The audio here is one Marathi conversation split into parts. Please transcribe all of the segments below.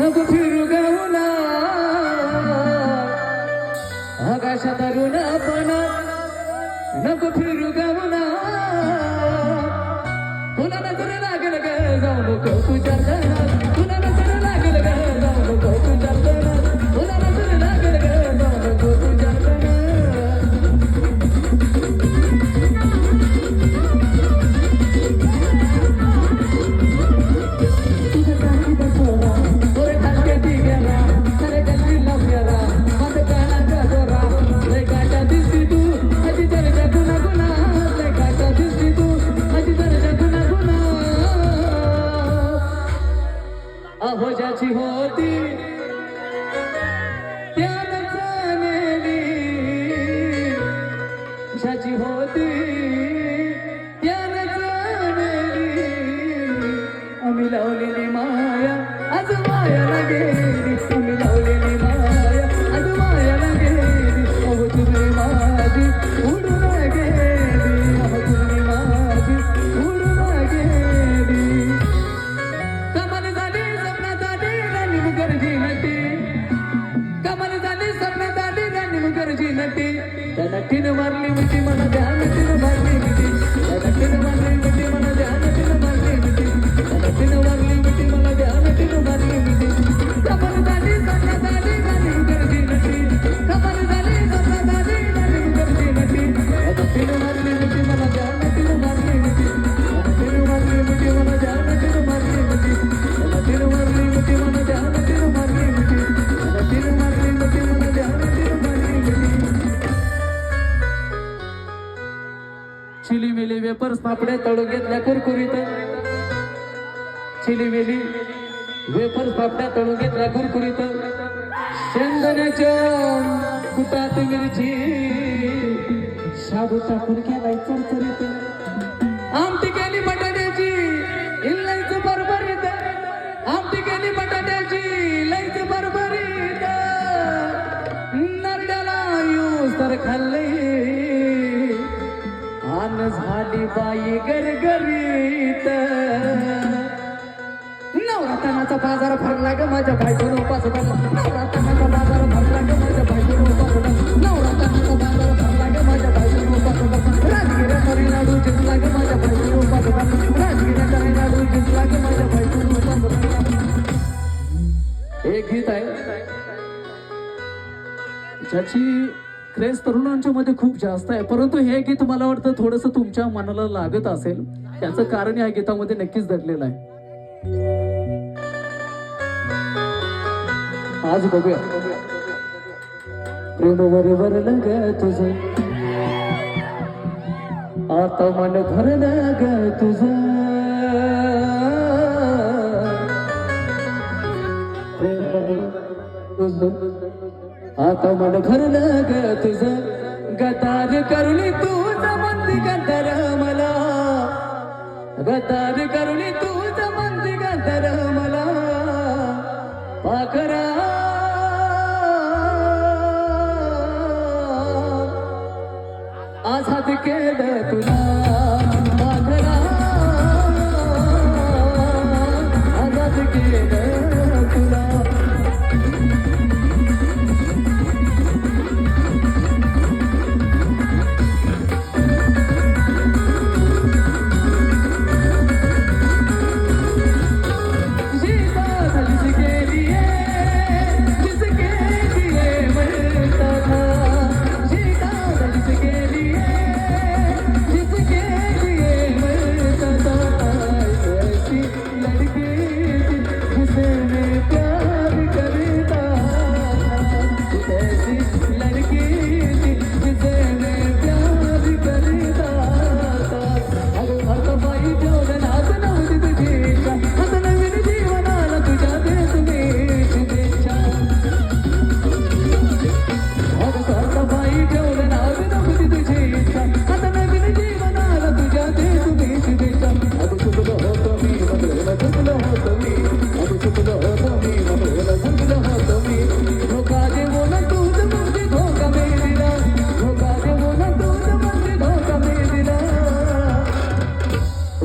নগফির গাউনা আকাশ তরুণা পানা নগফির গাউনা 集合地 सुपर पापड्या तळून घेतल्या कुरकुरीत चिली वेली पापड्या तळून घेतल्या कुरकुरीत कुटात मिरची शाबू टाकून केलाय चरचरीत आमटी केली गरगरीत नवरात्राचा बाजार भरला ग माझ्या बायकोन उपास नवरात्राचा बाजार भरला ग माझ्या बायकोन उपास नवरात्राचा बाजार भरला ग माझ्या बायकोन उपास राजगिरा करी लाडू जिंकला ग माझ्या बायकोन उपास राजगिरा करी लाडू जिंकला ग माझ्या बायकोन उपास एक गीत आहे. ज्याची क्रेज तरुणांच्या मध्ये खूप जास्त आहे. परंतु हे गीत मला वाटतं थोडस तुमच्या मनाला लागत असेल. त्याच कारण या गीतामध्ये नक्कीच दडलेलं आहे. आज बघूया. प्रेम बरोबर लग तुझ. आता मन भरलं ग तुझ. तुझ. आता मन भरलं ग तुझ. गतार करुणी तू जमंती गंधर मला गतार करुणी तू जमंती गंधर मला पाखरा आझाद केलं तुला.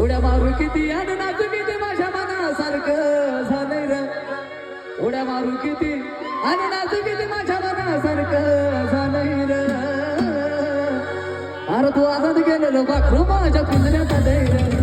उड्या मारू किती आणि नाचू किती माझ्या मनासारखं झालंय र. उड्या मारू किती आणि नाचू किती माझ्या मनासारखं झालंय र. अरे तू आजाद गेलेलो बाखरू माझ्या पिंजऱ्यात र.